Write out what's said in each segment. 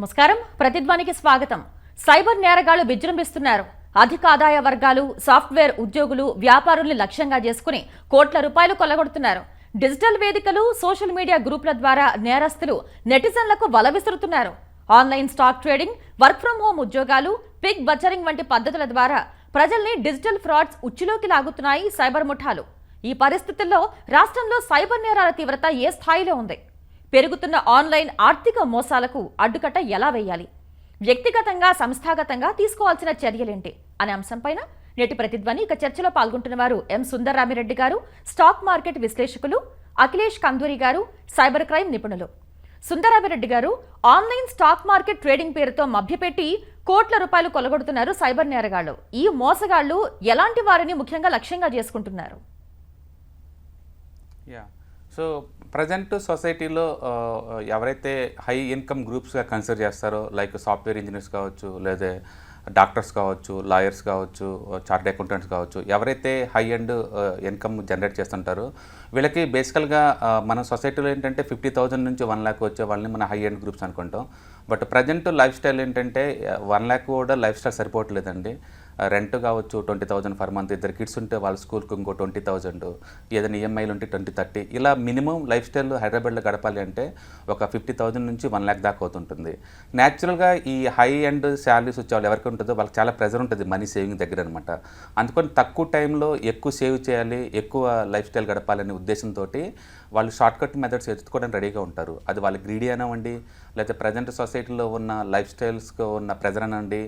నమస్కారం. ప్రతిధ్వనికి స్వాగతం. సైబర్ నేరగాళ్ళు విజృంభిస్తున్నారు. అధిక ఆదాయ వర్గాలు సాఫ్ట్వేర్ ఉద్యోగులు వ్యాపారుల్ని లక్ష్యంగా చేసుకుని కోట్ల రూపాయలు కొల్లగొడుతున్నారు. డిజిటల్ వేదికలు సోషల్ మీడియా గ్రూపుల ద్వారా నేరస్తులు నెటిజన్లకు వల విసురుతున్నారు. Online stock trading work from home ఉద్యోగాలు పిగ్ బచరింగ్ వంటి పద్ధతుల ద్వారా ప్రజల్ని డిజిటల్ ఫ్రాడ్స్ ఉచ్చులోకి లాగుతున్నాయి సైబర్ ముఠాలు. ఈ పరిస్థితుల్లో రాష్ట్రంలో సైబర్ నేరాల తీవ్రత ఏ స్థాయిలో ఉంది? పెరుగుతున్న ఆన్లైన్ ఆర్థిక మోసాలకు అడ్డుకట్ట ఎలా వేయాలి? వ్యక్తిగతంగా సంస్థాగతంగా తీసుకోవాల్సిన చర్యలేంటి? అనే అంశంపైన నేటి ప్రతిధ్వని ఇక చర్చలో పాల్గొంటున్న వారు ఎం సుందర్రామిరెడ్డి గారు స్టాక్ మార్కెట్ విశ్లేషకులు అఖిలేష్ కందూరి గారు సైబర్ క్రైమ్ నిపుణులు. సుందరరామిరెడ్డి గారు ఆన్లైన్ స్టాక్ మార్కెట్ ట్రేడింగ్ పేరుతో మభ్యపెట్టి కోట్ల రూపాయలు కొలగొడుతున్నారు సైబర్ నేరగాళ్ళు ఈ మోసగాళ్ళు ఎలాంటి వారిని ముఖ్యంగా లక్ష్యంగా చేసుకుంటున్నారు? సో ప్రజెంట్ సొసైటీలో ఎవరైతే హై ఇన్కమ్ గ్రూప్స్గా కన్సిడర్ చేస్తారో లైక్ సాఫ్ట్వేర్ ఇంజనీర్స్ కావచ్చు లేదా డాక్టర్స్ కావచ్చు లాయర్స్ కావచ్చు చార్ట్ అకౌంటెంట్స్ కావచ్చు ఎవరైతే హై అండ్ ఇన్కమ్ జనరేట్ చేస్తుంటారో వీళ్ళకి బేసికల్గా మన సొసైటీలో ఏంటంటే ఫిఫ్టీ థౌజండ్ నుంచి వన్ ల్యాక్ వచ్చే వాళ్ళని మన హై అండ్ గ్రూప్స్ అనుకుంటాం. బట్ ప్రజెంట్ లైఫ్ స్టైల్ ఏంటంటే వన్ ల్యాక్ కూడా లైఫ్ స్టైల్ సరిపోవట్లేదండి. రెంట్ కావచ్చు ట్వంటీ థౌజండ్ పర్ మంత్ ఇద్దరు కిడ్స్ ఉంటే వాళ్ళ స్కూల్కి ఇంకో ట్వంటీ థౌజండ్ ఏదైనా ఈఎంఐలు ఉంటే ట్వంటీ థర్టీ ఇలా మినిమం లైఫ్ స్టైల్ హైదరాబాద్లో గడపాలి అంటే ఒక ఫిఫ్టీ థౌజండ్ నుంచి వన్ ల్యాక్ దాకా అవుతుంటుంది. న్యాచురల్గా ఈ హై అండ్ శాలరీస్ వచ్చే వాళ్ళు ఎవరికి ఉంటుందో వాళ్ళకి చాలా ప్రెజర్ ఉంటుంది మనీ సేవింగ్ దగ్గర అనమాట అందుకని తక్కువ టైంలో ఎక్కువ సేవ్ చేయాలి ఎక్కువ లైఫ్ స్టైల్ గడపాలనే ఉద్దేశంతో వాళ్ళు షార్ట్ కట్ మెథడ్స్ ఎత్తుకోవడానికి రెడీగా ఉంటారు. అది వాళ్ళ గ్రీడీ అనివ్వండి లేకపోతే ప్రజెంట్ సొసైటీలో ఉన్న లైఫ్ స్టైల్స్కి ఉన్న ప్రెజర్ అనండి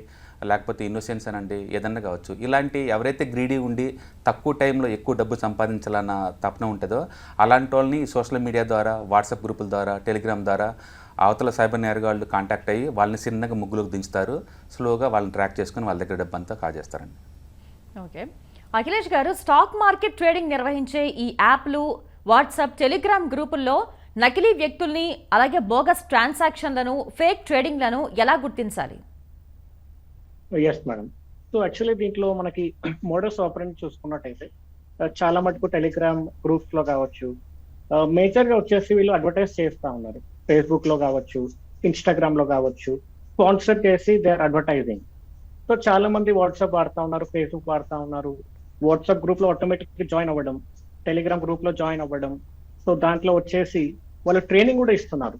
లేకపోతే ఇన్నోసెన్స్ అనండి ఏదన్నా కావచ్చు. ఇలాంటి ఎవరైతే గ్రీడీ ఉండి తక్కువ టైంలో ఎక్కువ డబ్బు సంపాదించాలన్న తపన ఉంటుందో అలాంటి వాళ్ళని సోషల్ మీడియా ద్వారా వాట్సాప్ గ్రూపుల ద్వారా టెలిగ్రామ్ ద్వారా అవతల సైబర్ నేరగాళ్ళు కాంటాక్ట్ అయ్యి వాళ్ళని చిన్నగా ముగ్గులకు దించుతారు. స్లోగా వాళ్ళని ట్రాక్ చేసుకుని వాళ్ళ దగ్గర డబ్బు అంతా కాజేస్తారండి. ఓకే. అఖిలేష్ గారు స్టాక్ మార్కెట్ ట్రేడింగ్ నిర్వహించే ఈ యాప్లు వాట్సాప్ టెలిగ్రామ్ గ్రూపుల్లో నకిలీ వ్యక్తుల్ని అలాగే బోగస్ ట్రాన్సాక్షన్లను ఫేక్ ట్రేడింగ్లను ఎలా గుర్తించాలి? ఎస్ మేడం సో యాక్చువల్లీ దీంట్లో మనకి మోడల్స్ ఆపరేట్ చూసుకున్నట్టయితే uh, చాలా మటుకు టెలిగ్రామ్ గ్రూప్స్లో కావచ్చు uh, మేజర్గా వచ్చేసి వీళ్ళు అడ్వర్టైజ్ చేస్తా ఉన్నారు. ఫేస్బుక్లో కావచ్చు ఇన్స్టాగ్రామ్లో కావచ్చు స్పాన్సర్ చేసి దే ఆర్ అడ్వర్టైజింగ్ సో చాలా మంది వాట్సాప్ వాడుతా ఉన్నారు ఫేస్బుక్ వాడుతా ఉన్నారు. వాట్సాప్ గ్రూప్లో ఆటోమేటిక్ జాయిన్ అవ్వడం టెలిగ్రామ్ గ్రూప్లో జాయిన్ అవ్వడం. సో దాంట్లో వచ్చేసి వాళ్ళు ట్రైనింగ్ కూడా ఇస్తున్నారు.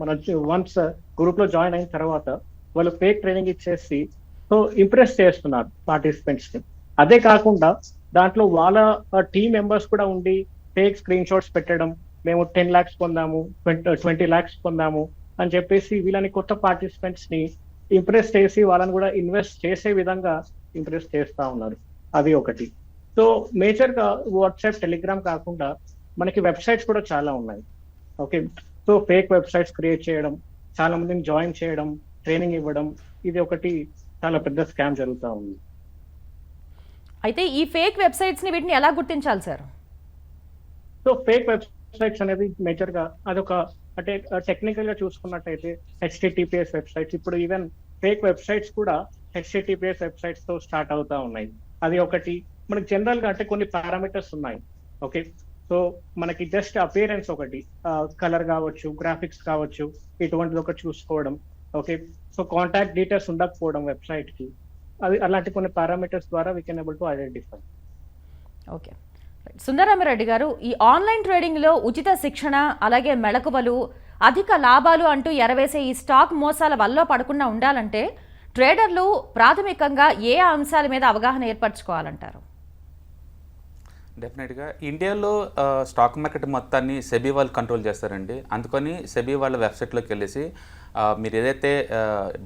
మన వన్స్ గ్రూప్ uh, లో జాయిన్ అయిన తర్వాత వాళ్ళు ఫేక్ ట్రైనింగ్ ఇచ్చేసి సో ఇంప్రెస్ చేస్తున్నారు పార్టిసిపెంట్స్ని. అదే కాకుండా దాంట్లో వాళ్ళ టీమ్ మెంబర్స్ కూడా ఉండి ఫేక్ స్క్రీన్ షాట్స్ పెట్టడం మేము టెన్ లాక్స్ పొందాము ట్వంటీ లాక్స్ పొందాము అని చెప్పేసి వీళ్ళని కొత్త పార్టిసిపెంట్స్ని ఇంప్రెస్ చేసి వాళ్ళని కూడా ఇన్వెస్ట్ చేసే విధంగా ఇంప్రెస్ చేస్తా ఉన్నారు. అది ఒకటి. సో మేజర్గా వాట్సాప్ టెలిగ్రామ్ కాకుండా మనకి వెబ్సైట్స్ కూడా చాలా ఉన్నాయి. Okay? So fake websites create చేయడం చాలా మందిని జాయిన్ చేయడం ట్రైనింగ్ ఇవ్వడం ఇది ఒకటి. చాలా పెద్ద స్కామ్ జరుగుతూ ఉంది. అయితే ఈ ఫేక్ వెబ్సైట్స్ని వీటిని ఎలా గుర్తించాలి సార్? సో ఫేక్ వెబ్సైట్స్ అనేది మేజర్గా అదొక అంటే టెక్నికల్గా చూసుకున్నట్టయితే హెచ్టిటిపిఎస్ వెబ్సైట్స్ ఇప్పుడు ఈవెన్ ఫేక్ వెబ్సైట్స్ కూడా హెచ్టిటిపిఎస్ వెబ్సైట్స్తో స్టార్ట్ అవుతా ఉన్నాయి. అది ఒకటి. మనకి జనరల్గా అంటే కొన్ని పారామీటర్స్ ఉన్నాయి. ఓకే? సో మనకి జస్ట్ అపియరెన్స్ ఒకటి. కలర్ కావచ్చు గ్రాఫిక్స్ కావచ్చు ఇటువంటిది ఒకటి చూసుకోవడం. ఓకే సో కాంటాక్ట్ డీటెయిల్స్ ఉండకపోవడం వెబ్సైట్కి. అది అలాంటి కొన్ని పారామీటర్స్ ద్వారా we can able to identify okay Sundaramireddy గారు ఈ ఆన్లైన్ ట్రేడింగ్లో ఉచిత శిక్షణ అలాగే మెళకువలు అధిక లాభాలు అంటూ ఎరవేసే ఈ స్టాక్ మోసాల వల్ల పడకుండా ఉండాలంటే ట్రేడర్లు ప్రాథమికంగా ఏ అంశాల మీద అవగాహన ఏర్పరచుకోవాలంటారు? డెఫినెట్గా ఇండియాలో స్టాక్ మార్కెట్ మొత్తాన్ని సెబీ వాళ్ళు కంట్రోల్ చేస్తారండి. అందుకని సెబీ వాళ్ళ వెబ్సైట్లోకి వెళ్ళేసి మీరు ఏదైతే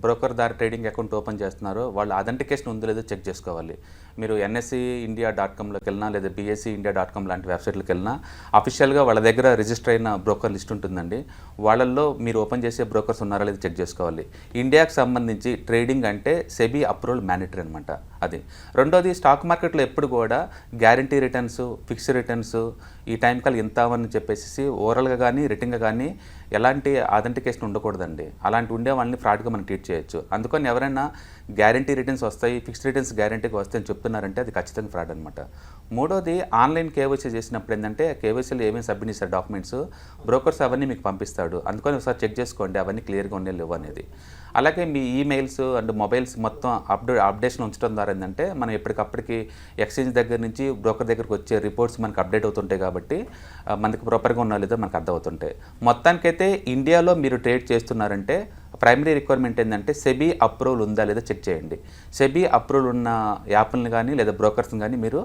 బ్రోకర్ దారి ట్రేడింగ్ అకౌంట్ ఓపెన్ చేస్తున్నారో వాళ్ళ అథెంటికేషన్ ఉందో లేదో చెక్ చేసుకోవాలి. మీరు ఎన్ఎస్సి ఇండియా డాట్ కామ్లోకి వెళ్ళినా లేదా బీఎస్సీ ఇండియా డాట్ కామ్ లాంటి వెబ్సైట్లకు వెళ్ళినా అఫీషియల్గా వాళ్ళ దగ్గర రిజిస్టర్ అయిన బ్రోకర్ లిస్ట్ ఉంటుందండి. వాళ్ళల్లో మీరు ఓపెన్ చేసే బ్రోకర్స్ ఉన్నారా లేదా చెక్ చేసుకోవాలి. ఇండియాకి సంబంధించి ట్రేడింగ్ అంటే సెబీ అప్రూవల్ మ్యాండేటరీ అనమాట అది. రెండోది స్టాక్ మార్కెట్లో ఎప్పుడు కూడా గ్యారంటీ రిటర్న్స్ ఫిక్స్డ్ రిటర్న్స్ ఈ టైం కల్ ఇంత అని చెప్పేసి ఓవరాల్గా కానీ రిటర్న్గా కానీ ఎలాంటి అథెంటికేషన్ ఉండకూడదండి. అలాంటి ఉండే వాళ్ళని ఫ్రాడ్గా మనం ట్రీట్ చేయొచ్చు. అందుకని ఎవరైనా గ్యారంటీ రిటర్న్స్ వస్తాయి ఫిక్స్డ్ రిటర్న్స్ గ్యారంటీగా వస్తాయని చెప్తున్నారంటే అది ఖచ్చితంగా ఫ్రాడ్ అనమాట మూడోది ఆన్లైన్ కేవైసీ చేసినప్పుడు ఏంటంటే కేవైసీలో ఏమేమి సబ్మిట్ చేస్తారు డాక్యుమెంట్స్ బ్రోకర్స్ అవన్నీ మీకు పంపిస్తాడు. అందుకని ఒకసారి చెక్ చేసుకోండి అవన్నీ క్లియర్గా ఉండే లేవు అనేది. అలాగే మీ ఈమెయిల్స్ అండ్ మొబైల్స్ మొత్తం అప్డేట్ అప్డేషన్ ఉంచడం ద్వారా ఏంటంటే మనం ఎప్పటికప్పటికి ఎక్స్చేంజ్ దగ్గర నుంచి బ్రోకర్ దగ్గరకు వచ్చే రిపోర్ట్స్ మనకు అప్డేట్ అవుతుంటాయి కాబట్టి మనకి ప్రాపర్గా ఉన్నా లేదో మనకు అర్థమవుతుంటాయి. మొత్తానికైతే ఇండియాలో మీరు ట్రేడ్ చేస్తున్నారంటే ప్రైమరీ రిక్వైర్మెంట్ ఏంటంటే సెబీ అప్రూవల్ ఉందా లేదా చెక్ చేయండి. సెబీ అప్రూవల్ ఉన్న యాప్లను కానీ లేదా బ్రోకర్స్ని కానీ మీరు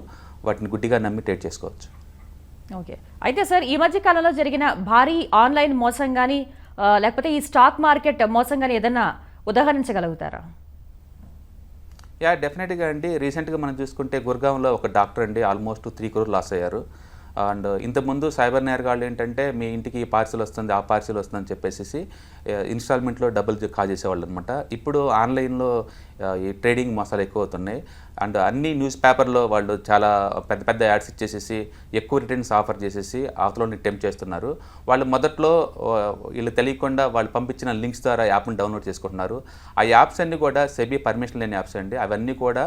వాటిని గుడ్డిగా నమ్మి ట్రేడ్ చేసుకోవచ్చు. ఓకే. అయితే సార్ ఈ మధ్య కాలంలో జరిగిన భారీ ఆన్లైన్ మోసం కానీ లేకపోతే ఈ స్టాక్ మార్కెట్ మోసం కానీ ఏదైనా ఉదాహరించగలుగుతారా? యా డెఫినెట్గా అండి. రీసెంట్గా మనం చూసుకుంటే గుర్గాంలో ఒక డాక్టర్ అండి ఆల్మోస్ట్ త్రీ క్రోర్ లాస్ అయ్యారు. అండ్ ఇంతకుముందు సైబర్ నేరగాళ్ళు ఏంటంటే మీ ఇంటికి ఈ పార్సిల్ వస్తుంది ఆ పార్సిల్ వస్తుంది అని చెప్పేసి ఇన్స్టాల్మెంట్లో డబ్బులు కాజేసేవాళ్ళు అనమాట ఇప్పుడు ఆన్లైన్లో ఈ ట్రేడింగ్ మోసాలు ఎక్కువ అవుతున్నాయి అండ్ అన్ని న్యూస్ పేపర్లో వాళ్ళు చాలా పెద్ద పెద్ద యాడ్స్ ఇచ్చేసేసి ఎక్కువ రిటర్న్స్ ఆఫర్ చేసేసి అవతలని టెంప్ చేస్తున్నారు. వాళ్ళు మొదట్లో వీళ్ళు తెలియకుండా వాళ్ళు పంపించిన లింక్స్ ద్వారా యాప్ని డౌన్లోడ్ చేసుకుంటున్నారు. ఆ యాప్స్ అన్నీ కూడా సెబీ పర్మిషన్ లేని యాప్స్ అండి. అవన్నీ కూడా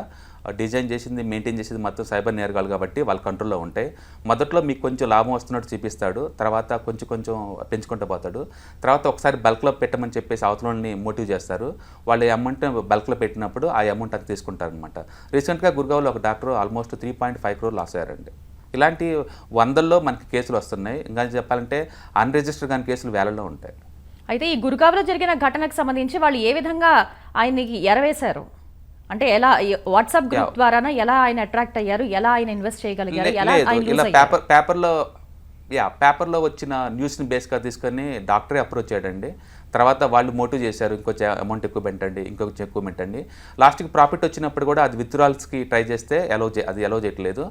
డిజైన్ చేసింది మెయింటైన్ చేసింది మొత్తం సైబర్ నేరగాలు కాబట్టి వాళ్ళ కంట్రోల్లో ఉంటాయి. మొదట్లో మీకు కొంచెం లాభం వస్తున్నట్టు చూపిస్తాడు తర్వాత కొంచెం కొంచెం పెంచుకుంటూ పోతాడు. తర్వాత ఒకసారి బల్క్లో పెట్టమని చెప్పేసి అవతలని మోటివ్ చేస్తారు. వాళ్ళు అమౌంట్ బల్క్లో పెట్టినప్పుడు ఆ అమౌంట్ అది తీసుకుంటారనమాట రీసెంట్గా గుర్గావ్లో ఒక doctor almost three point five crore loss అయ్యారండి. ఇలాంటి వందల్లో మనకి కేసులు వస్తున్నాయి. ఇంకా చెప్పాలంటే అన్రిజిస్టర్డ్ కానీ కేసులు వేలలో ఉంటాయి. అయితే ఈ గురుగావ్లో జరిగిన ఘటనకు సంబంధించి వాళ్ళు ఏ విధంగా ఆయనకి ఎరవేశారు? అంటే ఎలా వాట్సాప్ గ్రూప్ ద్వారానా ఎలా ఆయన అట్రాక్ట్ అయ్యారు? ఎలా ఆయన ఇన్వెస్ట్ చేయగలిగారు? ఎలా ఆయన? పేపర్ పేపర్లో యా పేపర్లో వచ్చిన న్యూస్ని బేస్గా తీసుకొని డాక్టరే అప్రోచ్ చేయడండి. తర్వాత వాళ్ళు మోటివ్ చేశారు ఇంకొంచెం అమౌంట్ ఎక్కువ పెట్టండి ఇంకొంచెం ఎక్కువ పెట్టండి. లాస్ట్కి ప్రాఫిట్ వచ్చినప్పుడు కూడా అది విత్డ్రాల్స్కి ట్రై చేస్తే అలౌ చే అది అలౌ చేయట్లేదు.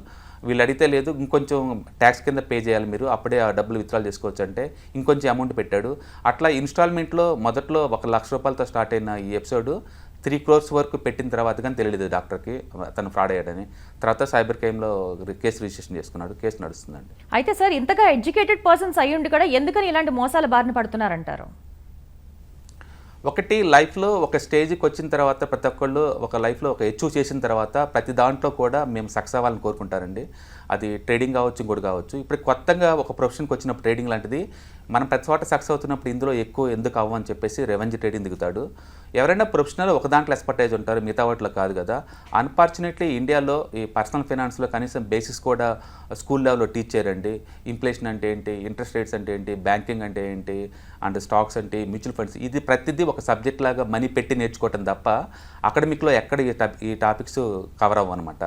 వీళ్ళు అడిగితే లేదు ఇంకొంచెం ట్యాక్స్ కింద పే చేయాలి మీరు అప్పుడే ఆ డబ్బులు విత్డ్రాల్ చేసుకోవచ్చు అంటే ఇంకొంచెం అమౌంట్ పెట్టాడు. అట్లా ఇన్స్టాల్మెంట్లో మొదట్లో ఒక లక్ష రూపాయలతో స్టార్ట్ అయిన ఈ ఎపిసోడ్ త్రీ క్రోర్స్ వరకు పెట్టిన తర్వాత కానీ తెలియలేదు డాక్టర్కి. తను ఫ్రాడ్ అయ్యాడని. తర్వాత సైబర్ క్రైమ్లో కేసు రిజిస్ట్రేషన్ చేసుకున్నాడు. కేసు నడుస్తుందండి. అయితే సార్ ఇంతగా ఎడ్యుకేటెడ్ పర్సన్స్ అయ్యుండి కూడా ఎందుకని ఇలాంటి మోసాల బారిన పడుతున్నారంటారు? ఒకటి లైఫ్లో ఒక స్టేజ్కి వచ్చిన తర్వాత ప్రతి ఒక్కళ్ళు ఒక లైఫ్లో ఒక అచీవ్ చేసిన తర్వాత ప్రతి దాంట్లో కూడా మేము సక్సెస్ అవ్వాలని కోరుకుంటారండి. అది ట్రేడింగ్ కావచ్చు ఇంకోటి కావచ్చు. ఇప్పుడు కొత్తగా ఒక ప్రొఫెషన్కి వచ్చినప్పుడు ట్రేడింగ్ లాంటిది మనం ప్రతి చోట సక్సెస్ అవుతున్నప్పుడు ఇందులో ఎక్కువ ఎందుకు అవ్వని చెప్పేసి రెవెన్యూ ట్రేడింగ్ దిగుతాడు. ఎవరైనా ప్రొఫెషనల్ ఒక దాంట్లో ఎక్స్పర్టైజ్ ఉంటారు మిగతా వాటిలో కాదు కదా. అన్ఫార్చునేట్లీ ఇండియాలో ఈ పర్సనల్ ఫైనాన్స్లో కనీసం బేసిక్స్ కూడా స్కూల్ లెవెల్లో టీచ్ చేయరండి. ఇన్ఫ్లేషన్ అంటే ఏంటి ఇంట్రెస్ట్ రేట్స్ అంటే ఏంటి బ్యాంకింగ్ అంటే ఏంటి అండ్ స్టాక్స్ అంటే మ్యూచువల్ ఫండ్స్ ఇది ప్రతిదీ ఒక సబ్జెక్ట్ లాగా మనీ పెట్టి నేర్చుకోవటం తప్ప అకాడమిక్లో ఎక్కడ ఈ టాప్ ఈ టాపిక్స్ కవర్ అవ్వవు అనమాట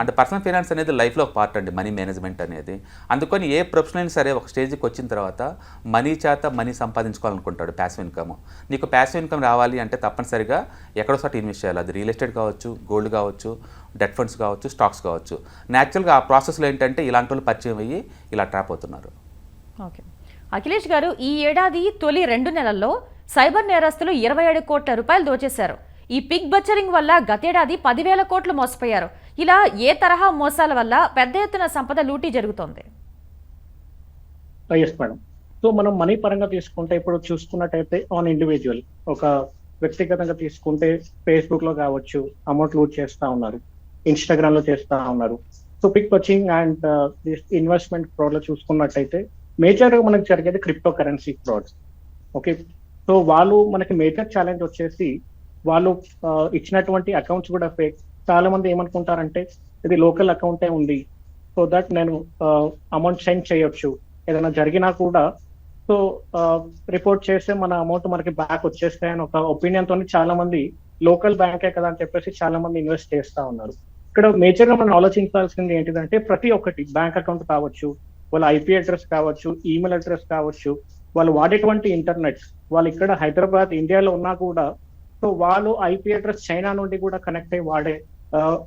అంటే పర్సనల్ ఫైనాన్స్ అనేది లైఫ్లో ఒక పార్ట్ అండి మనీ మేనేజ్మెంట్ అనేది. అందుకని ఏ ప్రొఫెషన్ అయినా సరే ఒక స్టేజ్కి వచ్చిన తర్వాత మనీ చేత మనీ సంపాదించుకోవాలనుకుంటాడు ప్యాసివ్ ఇన్కమ్ నీకు ప్యాసివ్ ఇన్కమ్ రావాలి అంటే తప్పనిసరిగా ఎక్కడో చోట ఇన్వెస్ట్ చేయాలి. అది రియల్ ఎస్టేట్ కావచ్చు గోల్డ్ కావచ్చు డెట్ ఫండ్స్ కావచ్చు స్టాక్స్ కావచ్చు. న్యాచురల్గా ఆ ప్రాసెస్లో ఏంటంటే ఇలాంటి వాళ్ళు పరిచయం అయ్యి ఇలా ట్రాప్ అవుతున్నారు. ఓకే. అఖిలేష్ గారు ఈ ఏడాది తొలి రెండు నెలల్లో సైబర్ నేరస్తులు ఇరవై ఏడు కోట్ల రూపాయలు దోచేశారు. ఈ పిగ్ బచ్చరింగ్ వల్ల గతేడాది పదివేల కోట్లు మోసపోయారు. ఇలా ఏ తరహా మోసాల వల్ల పెద్ద ఎత్తున సంపద లూటీ జరుగుతోంది. ఎస్ మేడం సో మనం మనీ పరంగా తీసుకుంటే ఇప్పుడు చూసుకున్నట్టయితే ఆన్ ఇండివిజువల్ ఒక వ్యక్తిగతంగా తీసుకుంటే ఫేస్బుక్లో కావచ్చు అమౌంట్ లూట్ చేస్తా ఉన్నారు ఇన్స్టాగ్రామ్లో చేస్తా ఉన్నారు. So pig butchering and investment ఫ్రాడ్లో చూసుకున్నట్టయితే మేజర్గా మనకి జరిగేది crypto currency fraud okay so వాళ్ళు మనకి మేజర్ ఛాలెంజ్ వచ్చేసి వాళ్ళు ఇచ్చినటువంటి అకౌంట్స్ కూడా ఫేక్ చాలా మంది ఏమనుకుంటారంటే ఇది లోకల్ అకౌంటే ఉంది. సో దట్ నేను అమౌంట్ సెండ్ చేయొచ్చు. ఏదైనా జరిగినా కూడా. సో రిపోర్ట్ చేస్తే మన అమౌంట్ మనకి బ్యాక్ వచ్చేస్తాయని ఒక ఒపీనియన్ తోని చాలా మంది లోకల్ బ్యాంకే కదా అని చెప్పేసి చాలా మంది ఇన్వెస్ట్ చేస్తా ఉన్నారు. ఇక్కడ మేజర్గా మనం ఆలోచించాల్సింది ఏంటిదంటే ప్రతి ఒక్కటి బ్యాంక్ అకౌంట్ కావచ్చు వాళ్ళ ఐపీ అడ్రస్ కావచ్చు ఈమెయిల్ అడ్రస్ కావచ్చు వాళ్ళు వాడేటువంటి ఇంటర్నెట్ వాళ్ళు ఇక్కడ హైదరాబాద్ ఇండియాలో ఉన్నా కూడా సో వాళ్ళు ఐపీ అడ్రస్ చైనా నుండి కూడా కనెక్ట్ అయ్యి వాడే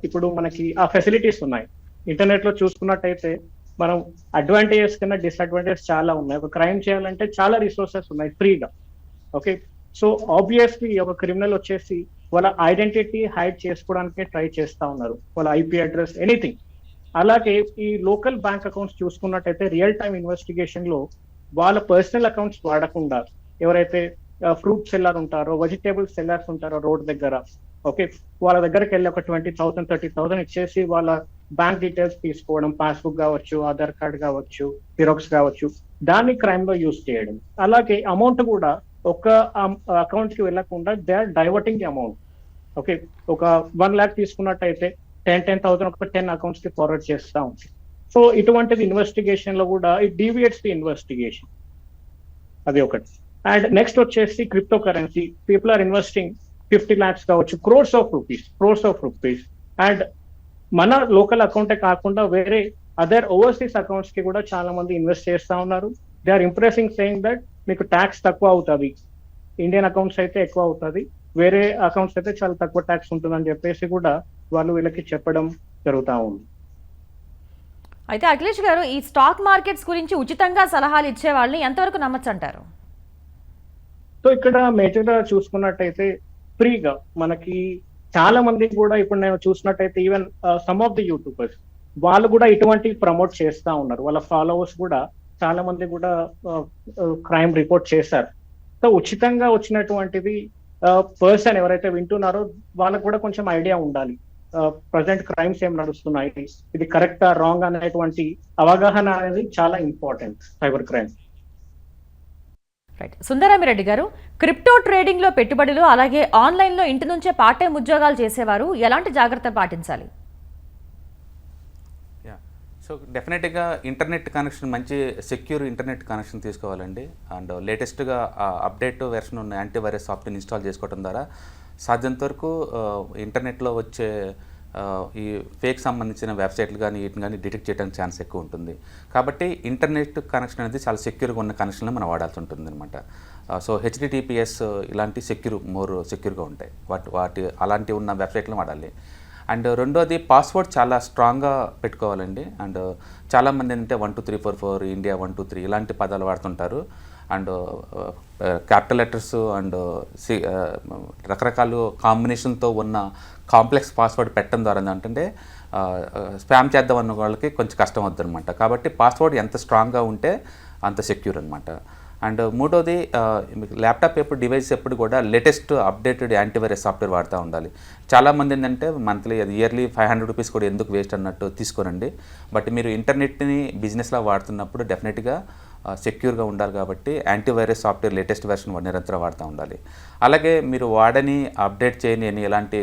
ఇప్పుడు మనకి ఆ ఫెసిలిటీస్ ఉన్నాయి. ఇంటర్నెట్లో చూసుకున్నట్టయితే మనం అడ్వాంటేజెస్ కన్నా డిసడ్వాంటేజెస్ చాలా ఉన్నాయి. ఒక క్రైమ్ చేయాలంటే చాలా రిసోర్సెస్ ఉన్నాయి ఫ్రీగా ఓకే సో ఆబ్వియస్లీ ఒక క్రిమినల్ వచ్చేసి వాళ్ళ ఐడెంటిటీ హైడ్ చేసుకోవడానికి ట్రై చేస్తా ఉన్నారు. వాళ్ళ ఐపీ అడ్రస్ ఎనీథింగ్ అలాగే ఈ లోకల్ బ్యాంక్ అకౌంట్స్ చూసుకున్నట్టయితే రియల్ టైమ్ ఇన్వెస్టిగేషన్లో వాళ్ళ పర్సనల్ అకౌంట్స్ వాడకుండా ఎవరైతే ఫ్రూట్ సెల్లర్ ఉంటారో వెజిటేబుల్ సెల్లర్స్ ఉంటారో రోడ్ దగ్గర ఓకే వాళ్ళ దగ్గరికి వెళ్ళి ఒక ట్వంటీ థౌసండ్ థర్టీ థౌసండ్ ఇచ్చేసి వాళ్ళ బ్యాంక్ డీటెయిల్స్ తీసుకోవడం పాస్బుక్ కావచ్చు ఆధార్ కార్డ్ కావచ్చు జిరాక్స్ కావచ్చు దాన్ని క్రైమ్లో యూజ్ చేయడం. అలాగే అమౌంట్ కూడా ఒక um, అకౌంట్కి వెళ్ళకుండా they are diverting amount okay ఒక వన్ ల్యాక్ తీసుకున్నట్టయితే టెన్ టెన్ థౌసండ్ ఒక టెన్ అకౌంట్స్కి ఫార్వర్డ్ చేస్తా ఉంది. సో ఇటువంటిది ఇన్వెస్టిగేషన్లో కూడా ఇట్ డీవియేట్స్ ది ఇన్వెస్టిగేషన్ అది ఒకటి. అండ్ నెక్స్ట్ వచ్చేసి crypto currency people are investing fifty lakhs కావచ్చు crores of rupees crores of rupees and మన లోకల్ అకౌంటే కాకుండా వేరే అదర్ ఓవర్సీస్ అకౌంట్స్కి కూడా చాలా మంది ఇన్వెస్ట్ చేస్తా ఉన్నారు. They are impressing saying that మీకు ట్యాక్స్ తక్కువ అవుతుంది. ఇండియన్ అకౌంట్స్ అయితే ఎక్కువ అవుతుంది. వేరే అకౌంట్స్ అయితే చాలా తక్కువ ట్యాక్స్ ఉంటుందని చెప్పేసి కూడా వాళ్ళు వీళ్ళకి చెప్పడం జరుగుతా ఉంది. అయితే అఖిలేష్ గారు ఈ స్టాక్ మార్కెట్స్ గురించి ఉచితంగా సలహాలు ఇచ్చే వాళ్ళని ఎంతవరకు నమ్మచ్చు అంటారు సో ఇక్కడ మేజర్గా చూసుకున్నట్టయితే ఫ్రీగా మనకి చాలా మంది కూడా ఇప్పుడు నేను చూసినట్టయితే even some of the YouTubers వాళ్ళు కూడా ఇటువంటి ప్రమోట్ చేస్తా ఉన్నారు. వాళ్ళ ఫాలోవర్స్ కూడా చాలా మంది కూడా uh, uh, క్రైమ్ రిపోర్ట్ చేశారు. సో ఉచితంగా వచ్చినటువంటిది uh, పర్సన్ ఎవరైతే వింటున్నారో వాళ్ళకు కూడా కొంచెం ఐడియా ఉండాలి. ప్రజెంట్ క్రైమ్స్ ఏం నడుస్తున్నాయి? ఇది కరెక్టా రాంగ్ అనేటువంటి అవగాహన అనేది చాలా important cyber crime right Sundaramireddy గారు క్రిప్టో ట్రేడింగ్లో పెట్టుబడులు అలాగే ఆన్లైన్లో ఇంటి నుంచే పార్ట్ టైం ఉద్యోగాలు చేసేవారు ఎలాంటి జాగ్రత్తలు పాటించాలి? Yeah so definitely internet connection మంచి సెక్యూర్ ఇంటర్నెట్ కనెక్షన్ తీసుకోవాలండి. అండ్ లేటెస్ట్గా అప్డేట్ వెర్షన్ ఉన్న యాంటీవైరస్ సాఫ్ట్వేర్ ఇన్స్టాల్ చేసుకోవడం ద్వారా సాధ్యంత వరకు ఇంటర్నెట్లో వచ్చే ఈ ఫేక్ సంబంధించిన వెబ్సైట్లు కానీ వీటిని కానీ డిటెక్ట్ చేయడానికి ఛాన్స్ ఎక్కువ ఉంటుంది. కాబట్టి ఇంటర్నెట్ కనెక్షన్ అనేది చాలా సెక్యూర్గా ఉన్న కనెక్షన్లో మనం వాడాల్సి ఉంటుంది అనమాట సో హెచ్డిటిపిఎస్ ఇలాంటి సెక్యూర్ మోర్ సెక్యూర్గా ఉంటాయి. వాటి వాటి అలాంటి ఉన్న వెబ్సైట్లు వాడాలి. అండ్ రెండోది పాస్వర్డ్ చాలా స్ట్రాంగ్గా పెట్టుకోవాలండి. అండ్ చాలామంది ఏంటంటే one two three four four India one two three ఇలాంటి పదాలు వాడుతుంటారు. అండ్ క్యాపిటల్ లెటర్స్ అండ్ సి రకరకాల కాంబినేషన్తో ఉన్న కాంప్లెక్స్ పాస్వర్డ్ పెట్టడం ద్వారా ఏంటంటే స్పామ్ చేద్దాం అన్న వాళ్ళకి కొంచెం కష్టం అవుతుంది అనమాట కాబట్టి పాస్వర్డ్ ఎంత స్ట్రాంగ్గా ఉంటే అంత సెక్యూర్ అనమాట అండ్ మూడోది మీకు ల్యాప్టాప్ ఎప్పుడు డివైస్ ఎప్పుడు కూడా లేటెస్ట్ అప్డేటెడ్ యాంటీవైరస్ సాఫ్ట్వేర్ వాడుతూ ఉండాలి. చాలామంది ఏంటంటే మంత్లీ అది ఇయర్లీ ఫైవ్ హండ్రెడ్ రూపీస్ కూడా ఎందుకు వేస్ట్ అన్నట్టు తీసుకోనండి బట్ మీరు ఇంటర్నెట్ని బిజినెస్లో వాడుతున్నప్పుడు డెఫినెట్గా సెక్యూర్గా ఉండాలి కాబట్టి యాంటీవైరస్ సాఫ్ట్వేర్ లేటెస్ట్ వెర్షన్ నిరంతరం వాడుతూ ఉండాలి. అలాగే మీరు వాడని అప్డేట్ చేయని ఎలాంటి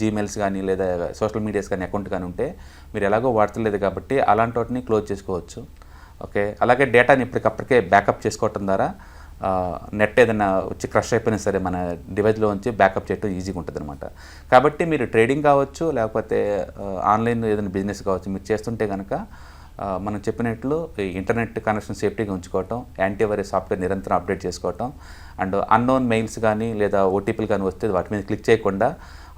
జీమెయిల్స్ కానీ లేదా సోషల్ మీడియాస్ కానీ అకౌంట్ కానీ ఉంటే మీరు ఎలాగో వాడతలేదు కాబట్టి అలాంటి వాటిని క్లోజ్ చేసుకోవచ్చు. ఓకే అలాగే డేటాని ఇప్పటికప్పటికే బ్యాకప్ చేసుకోవటం ద్వారా నెట్ ఏదైనా వచ్చి క్రష్ అయిపోయినా సరే మన డివైస్లో ఉంచి బ్యాకప్ చేయడం ఈజీగా ఉంటుంది అనమాట కాబట్టి మీరు ట్రేడింగ్ కావచ్చు లేకపోతే ఆన్లైన్ ఏదైనా బిజినెస్ కావచ్చు మీరు చేస్తుంటే కనుక మనం చెప్పినట్లు ఈ ఇంటర్నెట్ కనెక్షన్ సేఫ్టీగా ఉంచుకోవటం యాంటీవైరస్ సాఫ్ట్వేర్ నిరంతరం అప్డేట్ చేసుకోవటం అండ్ అన్నోన్ మెయిల్స్ కానీ లేదా ఓటీపీలు కానీ వస్తే వాటి మీద క్లిక్ చేయకుండా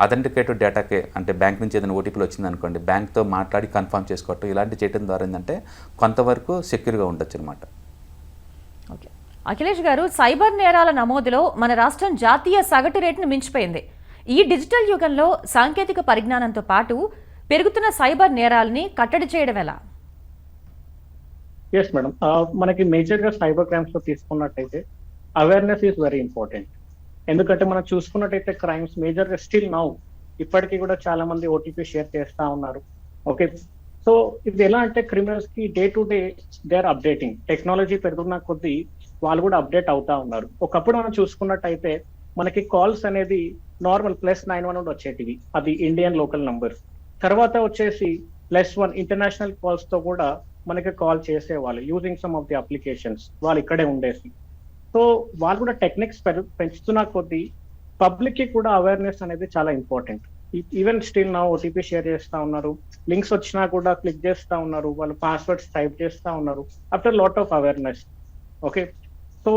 అథెంటికేటెడ్ డేటాకే అంటే బ్యాంక్ నుంచి ఏదైనా ఓటీపీలు వచ్చింది అనుకోండి బ్యాంక్తో మాట్లాడి కన్ఫర్మ్ చేసుకోవటం ఇలాంటి చేయడం ద్వారా ఏంటంటే కొంతవరకు సెక్యూర్గా ఉండొచ్చు అనమాట ఓకే. అఖిలేష్ గారు సైబర్ నేరాల నమోదులో మన రాష్ట్రం జాతీయ సగటు రేటును మించిపోయింది. ఈ డిజిటల్ యుగంలో సాంకేతిక పరిజ్ఞానంతో పాటు పెరుగుతున్న సైబర్ నేరాలని కట్టడి చేయడం ఎలా? ఎస్ మేడం uh, మనకి మేజర్గా సైబర్ క్రైమ్స్లో తీసుకున్నట్టయితే అవేర్నెస్ ఈస్ వెరీ ఇంపార్టెంట్ ఎందుకంటే మనం చూసుకున్నట్టయితే క్రైమ్స్ మేజర్గా స్టిల్ నౌ ఇప్పటికీ కూడా చాలా మంది ఓటీపీ షేర్ చేస్తా ఉన్నారు. ఓకే సో ఇది ఎలా అంటే క్రిమినల్స్కి day to day they are updating technology పెరుగుతున్న కొద్దీ వాళ్ళు కూడా అప్డేట్ అవుతా ఉన్నారు. ఒకప్పుడు మనం చూసుకున్నట్టయితే మనకి కాల్స్ అనేది నార్మల్ ప్లస్ నైన్ వన్ వచ్చేటివి. అది ఇండియన్ లోకల్ నంబర్ తర్వాత వచ్చేసి ప్లస్ వన్ ఇంటర్నేషనల్ కాల్స్తో కూడా మనకి కాల్ చేసేవాళ్ళు using some of the applications వాళ్ళు ఇక్కడే ఉండేసి. సో వాళ్ళు కూడా టెక్నిక్స్ పెంచుతున్న కొద్దీ పబ్లిక్కి కూడా అవేర్నెస్ అనేది చాలా ఇంపార్టెంట్ ఈవెన్ స్టిల్ నా ఓటీపీ షేర్ చేస్తా ఉన్నారు. లింక్స్ వచ్చినా కూడా క్లిక్ చేస్తా ఉన్నారు. వాళ్ళు పాస్వర్డ్స్ టైప్ చేస్తా ఉన్నారు. After lot of awareness okay so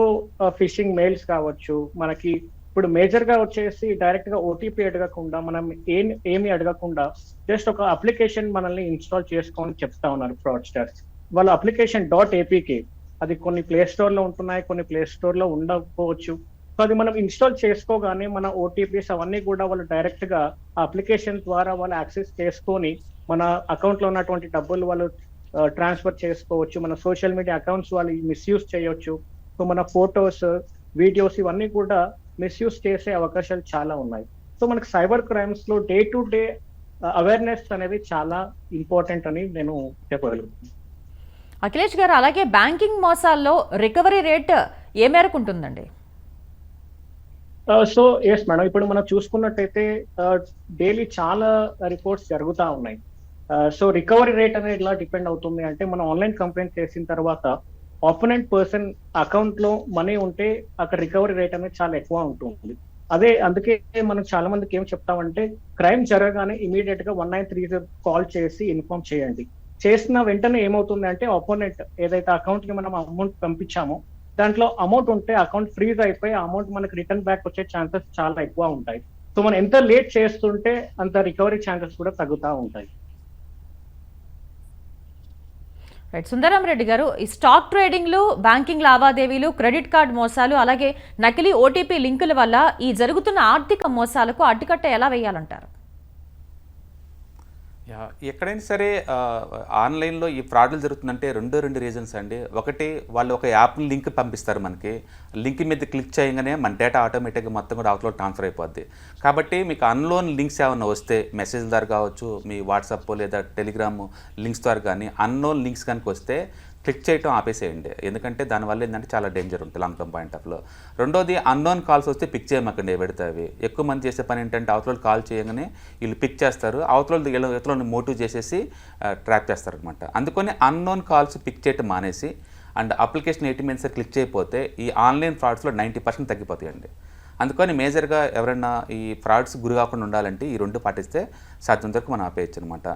phishing mails కావచ్చు మనకి ఇప్పుడు మేజర్గా వచ్చేసి డైరెక్ట్గా ఓటీపీ అడగకుండా మనం ఏం ఏమి అడగకుండా జస్ట్ ఒక అప్లికేషన్ మనల్ని ఇన్స్టాల్ చేసుకోమని చెప్తా ఉన్నారు ఫ్రాడ్స్టర్స్ వాళ్ళ అప్లికేషన్ డాట్ ఏపీకి అది కొన్ని ప్లే స్టోర్లో ఉంటున్నాయి కొన్ని ప్లే స్టోర్లో ఉండకపోవచ్చు. సో అది మనం ఇన్స్టాల్ చేసుకోగానే మన ఓటీపీస్ అవన్నీ కూడా వాళ్ళు డైరెక్ట్గా అప్లికేషన్ ద్వారా వాళ్ళు యాక్సెస్ చేసుకొని మన అకౌంట్లో ఉన్నటువంటి డబ్బులు వాళ్ళు ట్రాన్స్ఫర్ చేసుకోవచ్చు. మన సోషల్ మీడియా అకౌంట్స్ వాళ్ళు మిస్యూజ్ చేయొచ్చు. సో మన ఫొటోస్ వీడియోస్ ఇవన్నీ కూడా మిస్యూజ్ చేసే అవకాశాలు చాలా ఉన్నాయి. సో మనకి సైబర్ క్రైమ్స్లో డే టు డే అవేర్నెస్ అనేది చాలా ఇంపార్టెంట్ అని నేను చెప్పగలుగుతాను అఖిలేష్ గారు అలాగే బ్యాంకింగ్ మోసాల్లో రికవరీ రేట్ ఏ మేరకు ఉంటుందండి? సో ఎస్ మేడం ఇప్పుడు మనం చూసుకున్నట్టయితే డైలీ చాలా రిపోర్ట్స్ జరుగుతూ ఉన్నాయి. సో రికవరీ రేట్ అనేది ఎలా డిపెండ్ అవుతుంది అంటే మనం ఆన్లైన్ కంప్లైంట్ చేసిన తర్వాత ఆపోనెంట్ పర్సన్ అకౌంట్లో మనీ ఉంటే అక్కడ రికవరీ రేట్ అనేది చాలా ఎక్కువ ఉంటుంది. అదే అందుకే మనం చాలా మందికి ఏం చెప్తామంటే క్రైమ్ జరగగానే ఇమీడియట్గా one nine three zero call చేసి ఇన్ఫార్మ్ చేయండి. చేసిన వెంటనే ఏమవుతుంది అంటే ఆపోనెంట్ ఏదైతే అకౌంట్కి మనం అమౌంట్ పంపించామో దాంట్లో అమౌంట్ ఉంటే అకౌంట్ ఫ్రీజ్ అయిపోయి అమౌంట్ మనకి రిటర్న్ బ్యాక్ వచ్చే ఛాన్సెస్ చాలా ఎక్కువ ఉంటాయి. సో మనం ఎంత లేట్ చేస్తుంటే అంత రికవరీ ఛాన్సెస్ కూడా తగ్గుతూ ఉంటాయి. రైట్. సుందరం రెడ్డి గారు ఈ స్టాక్ ట్రేడింగ్లు బ్యాంకింగ్ లావాదేవీలు క్రెడిట్ కార్డ్ మోసాలు అలాగే నకిలీ ఓటీపీ లింకుల వల్ల ఈ జరుగుతున్న ఆర్థిక మోసాలకు అడ్డుకట్ట ఎలా వేయాలంటారు? ఎక్కడైనా సరే ఆన్లైన్లో ఈ ఫ్రాడ్లు జరుగుతుందంటే రెండో రెండు రీజన్స్ అండి. ఒకటి వాళ్ళు ఒక యాప్ని లింక్ పంపిస్తారు మనకి. లింక్ మీద క్లిక్ చేయగానే మన డేటా ఆటోమేటిక్గా మొత్తం కూడా అవుట్లో ట్రాన్స్ఫర్ అయిపోద్ది. కాబట్టి మీకు అన్లోన్ లింక్స్ ఏమైనా వస్తే మెసేజ్ ద్వారా కావచ్చు మీ వాట్సాప్ లేదా టెలిగ్రామ్ లింక్స్ ద్వారా కానీ అన్నోన్ లింక్స్ కనుక వస్తే క్లిక్ చేయటం ఆపేసేయండి. ఎందుకంటే దానివల్ల ఏంటంటే చాలా డేంజర్ ఉంటుంది లాంగ్ టర్మ్ పాయింట్ ఆఫ్లో రెండోది అన్నోన్ కాల్స్ వస్తే పిక్ చేయమాకండి పెడితే అవి ఎక్కువ మంది చేసే పని ఏంటంటే అవతల కాల్ చేయగానే వీళ్ళు పిక్ చేస్తారు. అవతల ఇతరులను మోటివ్ చేసేసి ట్రాప్ చేస్తారు అనమాట అందుకని అన్నోన్ కాల్స్ పిక్ చేయటం మానేసి and application eighty minutes click చేయకపోతే ఈ ఆన్లైన్ ఫ్రాడ్స్లో నైంటీ పర్సెంట్ తగ్గిపోతాయండి. అందుకని మేజర్గా ఎవరైనా ఈ ఫ్రాడ్స్ గురి కాకుండా ఉండాలంటే ఈ రెండు పాటిస్తే సాధ్యం వరకు మనం ఆపేయచ్చు అనమాట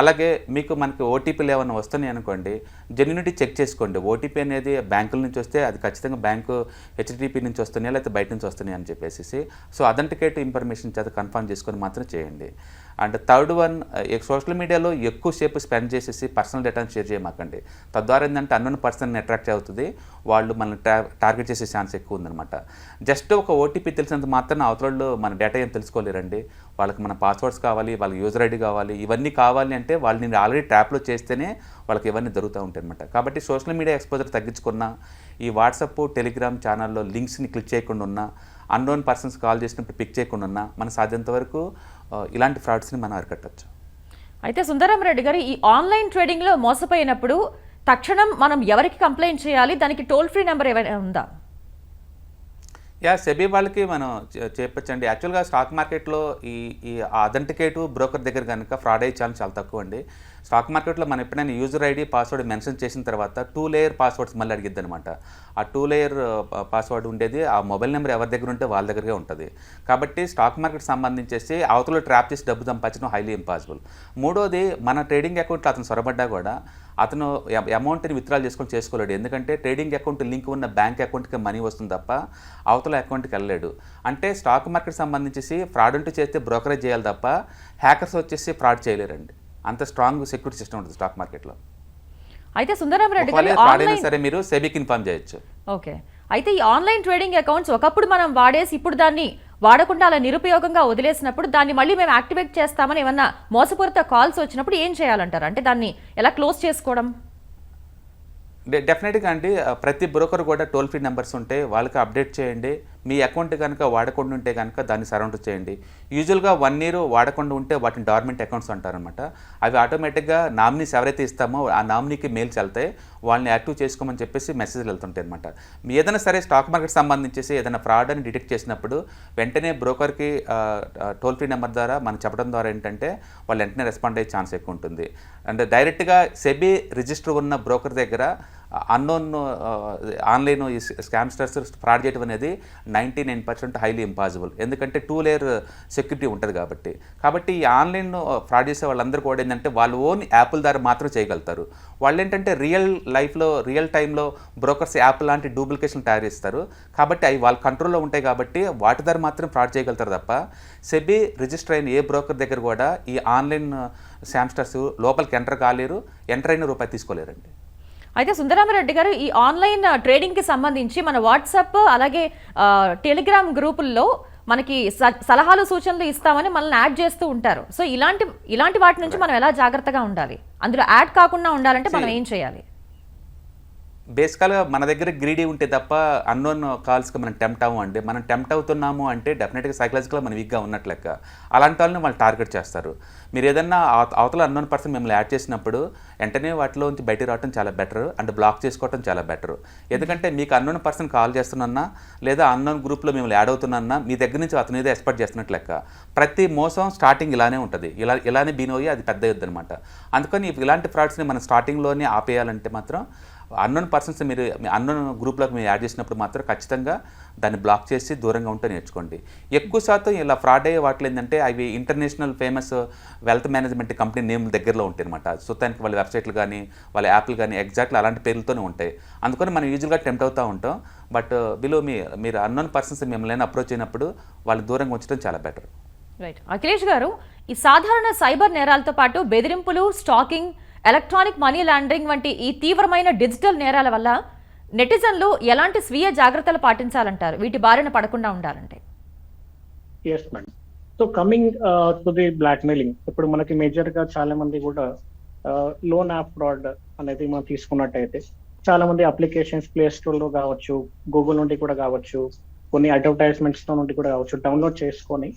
అలాగే మీకు మనకి ఓటీపీలు ఏమైనా వస్తున్నాయి అనుకోండి జెన్యునిటీ చెక్ చేసుకోండి. ఓటీపీ అనేది బ్యాంకుల నుంచి వస్తే అది ఖచ్చితంగా బ్యాంకు హెచ్డిపి నుంచి వస్తున్నాయా లేకపోతే బయట నుంచి వస్తున్నాయి అని చెప్పేసి సో అథెంటికేట్ ఇన్ఫర్మేషన్ చేత కన్ఫర్మ్ చేసుకొని మాత్రం చేయండి. అండ్ థర్డ్ వన్ సోషల్ మీడియాలో ఎక్కువసేపు స్పెండ్ చేసేసి పర్సనల్ డేటాను షేర్ చేయమాకండి. తద్వారా ఏంటంటే అన్నోన్ పర్సన్ అట్రాక్ట్ అవుతుంది. వాళ్ళు మనల్ని టార్గెట్ చేసే ఛాన్స్ ఎక్కువ ఉందన్నమాట జస్ట్ ఒక ఓటీపీ తెలిసినంత మాత్రం అవతల మన డేటా ఏం తెలుసుకోలేరండి. వాళ్ళకి మన పాస్వర్డ్స్ కావాలి వాళ్ళకి యూజర్ ఐడి కావాలి ఇవన్నీ కావాలి అంటే వాళ్ళు నేను ఆల్రెడీ ట్యాప్లో చేస్తేనే వాళ్ళకి ఇవన్నీ దొరుకుతూ ఉంటాయి అనమాట కాబట్టి సోషల్ మీడియా ఎక్స్పోజర్ తగ్గించుకున్న ఈ వాట్సాప్ టెలిగ్రామ్ ఛానల్లో లింక్స్ని క్లిక్ చేయకుండా ఉన్నా అన్నోన్ పర్సన్స్ కాల్ చేసినప్పుడు పిక్ చేయకుండా ఉన్నా మన సాధ్యంత వరకు ఇలాంటి ఫ్రాడ్స్ని మనం అరికట్టచ్చు. అయితే సుందరం రెడ్డి గారు ఈ ఆన్లైన్ ట్రేడింగ్లో మోసపోయినప్పుడు తక్షణం మనం ఎవరికి కంప్లైంట్ చేయాలి? దానికి టోల్ ఫ్రీ నెంబర్ ఏమైనా ఉందా? యా సెబీ వాళ్ళకి మనం చెప్పచ్చండి యాక్చువల్గా స్టాక్ మార్కెట్లో ఈ ఈ అథెంటికేటివ్ బ్రోకర్ దగ్గర కనుక ఫ్రాడ్ అయ్యే ఛాన్స్ చాలా తక్కువ అండి. స్టాక్ మార్కెట్లో మనం ఎప్పుడైనా యూజర్ ఐడి పాస్వర్డ్ మెన్షన్ చేసిన తర్వాత టూ లేయర్ పాస్వర్డ్స్ మళ్ళీ అడిగిద్ది అనమాట ఆ టూ లేయర్ పాస్వర్డ్ ఉండేది ఆ మొబైల్ నెంబర్ ఎవరి దగ్గర ఉంటే వాళ్ళ దగ్గరే ఉంటుంది. కాబట్టి స్టాక్ మార్కెట్ సంబంధించేసి అవతల ట్రాప్ చేసి డబ్బు సంపాదించడం హైలీ ఇంపాసిబుల్. మూడోది మన ట్రేడింగ్ అకౌంట్లో అతను సొరబడ్డా కూడా అతను అమౌంట్ని విత్డ్రాల్ చేసుకొని చేసుకోలేడు. ఎందుకంటే ట్రేడింగ్ అకౌంట్ లింక్ ఉన్న బ్యాంక్ అకౌంట్కి మనీ వస్తుంది తప్ప అవతల అకౌంట్కి వెళ్ళలేడు. అంటే స్టాక్ మార్కెట్ సంబంధించేసి ఫ్రాడ్ ఉంటూ చేస్తే బ్రోకరేజ్ చేయాలి తప్ప హ్యాకర్స్ వచ్చేసి ఫ్రాడ్ చేయలేరండి. అంత స్ట్రాంగ్ సెక్యూరిటీ సిస్టమ్ ఉంటుంది స్టాక్ మార్కెట్లో. అయితే సుందరం రెడ్డి గారు సరే మీరు సెబీకి ఇన్ఫార్మ్ చేయొచ్చు. ఓకే. అయితే ఈ ఆన్లైన్ ట్రేడింగ్ అకౌంట్స్ ఒకప్పుడు మనం వాడేసి ఇప్పుడు దాన్ని వాడకుండా అలా నిరుపయోగంగా వదిలేసినప్పుడు దాన్ని మళ్ళీ మేము యాక్టివేట్ చేస్తామని ఏమన్నా మోసపూరిత కాల్స్ వచ్చినప్పుడు ఏం చేయాలంటారు? అంటే దాన్ని ఎలా క్లోజ్ చేసుకోవడం? డెఫినెట్గా అండి. ప్రతి బ్రోకర్ కూడా టోల్ ఫ్రీ నెంబర్స్ ఉంటాయి వాళ్ళకి అప్డేట్ చేయండి. మీ అకౌంట్ కనుక వాడకుండా ఉంటే కనుక దాన్ని సరౌండ్ చేయండి. యూజువల్గా వన్ ఇయర్ వాడకుండా ఉంటే వాటిని డార్మెంట్ అకౌంట్స్ అంటారనమాట అవి ఆటోమేటిక్గా నామినీస్ ఎవరైతే ఇస్తామో ఆ నామినీకి మెయిల్స్ వెళ్తాయి. వాళ్ళని యాక్టివ్ చేసుకోమని చెప్పేసి మెసేజ్లు వెళ్తుంటాయి అనమాట మీ ఏదైనా సరే స్టాక్ మార్కెట్ సంబంధించేసి ఏదైనా ఫ్రాడ్ అని డిటెక్ట్ చేసినప్పుడు వెంటనే బ్రోకర్కి టోల్ ఫ్రీ నెంబర్ ద్వారా మనం చెప్పడం ద్వారా ఏంటంటే వాళ్ళు వెంటనే రెస్పాండ్ అయ్యే ఛాన్స్ ఎక్కువ ఉంటుంది. అండ్ డైరెక్ట్గా సెబీ రిజిస్టర్ ఉన్న బ్రోకర్ దగ్గర అన్నోన్ ఆన్లైన్ uh, ఈ స్కామ్స్టర్స్ ఫ్రాడ్ చేయడం అనేది ninety nine percent highly impossible ఎందుకంటే టూ లేయర్ సెక్యూరిటీ ఉంటుంది కాబట్టి. కాబట్టి ఈ ఆన్లైన్ ఫ్రాడ్ uh, చేసే వాళ్ళందరూ కూడా ఏంటంటే వాళ్ళు ఓన్ యాప్ల ద్వారా మాత్రం చేయగలుగుతారు. వాళ్ళు ఏంటంటే రియల్ లైఫ్లో రియల్ టైంలో బ్రోకర్స్ యాప్ లాంటి డూప్లికేషన్ తయారు చేస్తారు. కాబట్టి అవి వాళ్ళ కంట్రోల్లో ఉంటాయి కాబట్టి వాటి ద్వారా మాత్రం ఫ్రాడ్ చేయగలుగుతారు తప్ప సెబీ రిజిస్టర్ అయిన ఏ బ్రోకర్ దగ్గర కూడా ఈ ఆన్లైన్ శామ్స్టర్స్ uh, లోపలికి ఎంటర్ కాలేరు ఎంటర్ అయిన రూపాయి తీసుకోలేరండి. అయితే సుందరామరెడ్డి గారు ఈ ఆన్లైన్ ట్రేడింగ్కి సంబంధించి మన వాట్సాప్ అలాగే టెలిగ్రామ్ గ్రూపుల్లో మనకి స- సలహాలు సూచనలు ఇస్తామని మనల్ని యాడ్ చేస్తూ ఉంటారు. సో ఇలాంటి ఇలాంటి వాటి నుంచి మనం ఎలా జాగ్రత్తగా ఉండాలి? అందులో యాడ్ కాకుండా ఉండాలంటే మనం ఏం చేయాలి? బేసికల్గా మన దగ్గర గ్రీడీ ఉంటే తప్ప అన్నోన్ కాల్స్కి మనం టెంప్ట్ అవ్వం అండి. మనం టెంప్ట్ అవుతున్నాము అంటే డెఫినెట్గా సైకలాజికల్గా మనం వీక్గా ఉన్నట్లెక్క అలాంటి వాళ్ళని వాళ్ళు టార్గెట్ చేస్తారు. మీరు ఏదన్నా అవతల అన్నోన్ పర్సన్ మిమ్మల్ని యాడ్ చేసినప్పుడు వెంటనే వాటిలో బయట బయటికి రావడం చాలా బెటర్ అండ్ బ్లాక్ చేసుకోవడం చాలా బెటర్ ఎందుకంటే మీకు అన్నోన్ పర్సన్ కాల్ చేస్తున్నా లేదా అన్నోన్ గ్రూప్లో మిమ్మల్ని యాడ్ అవుతున్నా మీ దగ్గర నుంచి అతని ఏదో ఎక్స్పెక్ట్ చేస్తున్నట్లు లెక్క. ప్రతి మోసం స్టార్టింగ్ ఇలానే ఉంటుంది. ఇలా ఇలానే బీనోయి అది పెద్ద యుద్ధం అనమాట అందుకని ఇలాంటి ఫ్రాడ్స్ని మనం స్టార్టింగ్లోనే ఆపేయాలంటే మాత్రం అన్నోన్ పర్సన్స్ మీరు అన్నోన్ గ్రూప్లోకి మీరు యాడ్ చేసినప్పుడు మాత్రం ఖచ్చితంగా దాన్ని బ్లాక్ చేసి దూరంగా ఉంటే నేర్చుకోండి. ఎక్కువ శాతం ఇలా ఫ్రాడ్ అయ్యే వాటిలో ఏంటంటే అవి international famous wealth management company name దగ్గరలో ఉంటాయి అనమాట సుతానికి వాళ్ళ వెబ్సైట్లు కానీ వాళ్ళ యాప్లు కానీ ఎగ్జాక్ట్లీ అలాంటి పేర్లతోనే ఉంటాయి. అందుకని మనం యూజువల్గా టెంప్ట్ అవుతూ ఉంటాం. బట్ బిలో మీ మీరు అన్నోన్ పర్సన్స్ మిమ్మల్ని అప్రోచ్ అయినప్పుడు వాళ్ళు దూరంగా ఉంచడం చాలా బెటర్ రైట్ అఖిలేష్ గారు ఈ సాధారణ సైబర్ నేరాలతో పాటు బెదిరింపులు స్టాకింగ్ ఎలక్ట్రానిక్ మనీ లాండరింగ్ వంటి ఈ తీవ్రమైన డిజిటల్ నేరాల వల్ల నెటిజన్లు ఎలాంటి స్వీయ జాగ్రత్తలు పాటించాలంటారు? వీటి బారిన పడకుండా ఉండాలంటే. Yes madam so coming to the blackmailing ఇప్పుడు మనకి మేజర్గా చాలా మంది కూడా లోన్ యాప్ ఫ్రాడ్ అనేది మనం తీసుకున్నట్టయితే చాలా మంది అప్లికేషన్స్ ప్లే స్టోర్లో కావచ్చు గూగుల్ నుండి కూడా కావచ్చు కొన్ని అడ్వర్టైజ్మెంట్స్తో నుండి కూడా కావచ్చు డౌన్లోడ్ చేసుకొని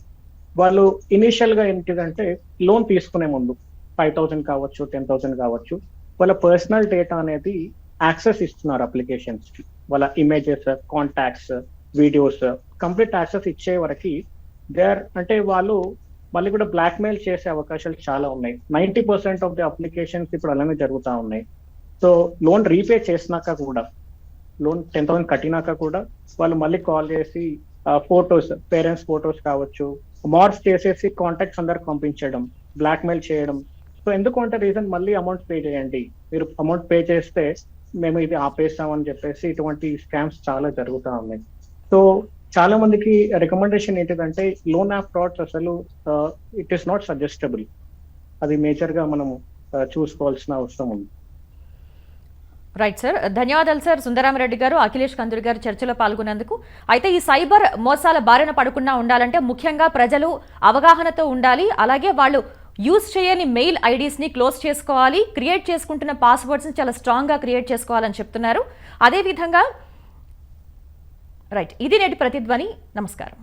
వాళ్ళు ఇనిషియల్గా ఏంటిదంటే లోన్ తీసుకునే ముందు ఫైవ్ థౌసండ్ కావచ్చు టెన్ థౌసండ్ కావచ్చు వాళ్ళ పర్సనల్ డేటా అనేది యాక్సెస్ ఇస్తున్నారు అప్లికేషన్స్కి. వాళ్ళ images contacts videos complete access ఇచ్చే వరకు దే ఆర్ అంటే వాళ్ళు మళ్ళీ కూడా బ్లాక్ మెయిల్ చేసే అవకాశాలు చాలా ఉన్నాయి. Ninety percent of the applications ఇప్పుడు అలానే జరుగుతూ ఉన్నాయి. సో లోన్ రీపే చేసినాక కూడా లోన్ టెన్ థౌసండ్ కట్టినాక కూడా వాళ్ళు మళ్ళీ కాల్ చేసి ఫోటోస్ పేరెంట్స్ ఫోటోస్ కావచ్చు మార్క్స్ చేసేసి కాంటాక్ట్స్ అందరికి పంపించడం బ్లాక్ మెయిల్ చేయడం సో ఎందుకు అంటే రీజన్ మళ్ళీ అమౌంట్ పే చేయండి. మీరు అమౌంట్ పే చేస్తే మేము ఇది ఆపేస్తామని చెప్పేసి ఇటువంటి స్కామ్స్ చాలా జరుగుతూ ఉన్నాయి. సో చాలా మందికి రికమెండేషన్ ఏంటిదంటే లోన్ యాప్ ఫ్రాడ్స్ అసలు ఇట్ ఈస్ నాట్ సజెస్టబుల్ అది మేజర్గా మనం చూసుకోవాల్సిన అవసరం ఉంది. రైట్ సార్ ధన్యవాదాలు సార్ సుందరామరెడ్డి గారు అఖిలేష్ కందుడి గారు చర్చలో పాల్గొన్నందుకు. అయితే ఈ సైబర్ మోసాల బారిన పడకుండా ఉండాలంటే ముఖ్యంగా ప్రజలు అవగాహనతో ఉండాలి. అలాగే వాళ్ళు యూజ్ చేయని మెయిల్ ఐడీస్ని క్లోజ్ చేసుకోవాలి క్రియేట్ చేసుకుంటున్న పాస్వర్డ్స్ని చాలా స్ట్రాంగ్గా క్రియేట్ చేసుకోవాలని చెప్తున్నారు. అదేవిధంగా రైట్ ఇది నేటి ప్రతిధ్వని. నమస్కారం.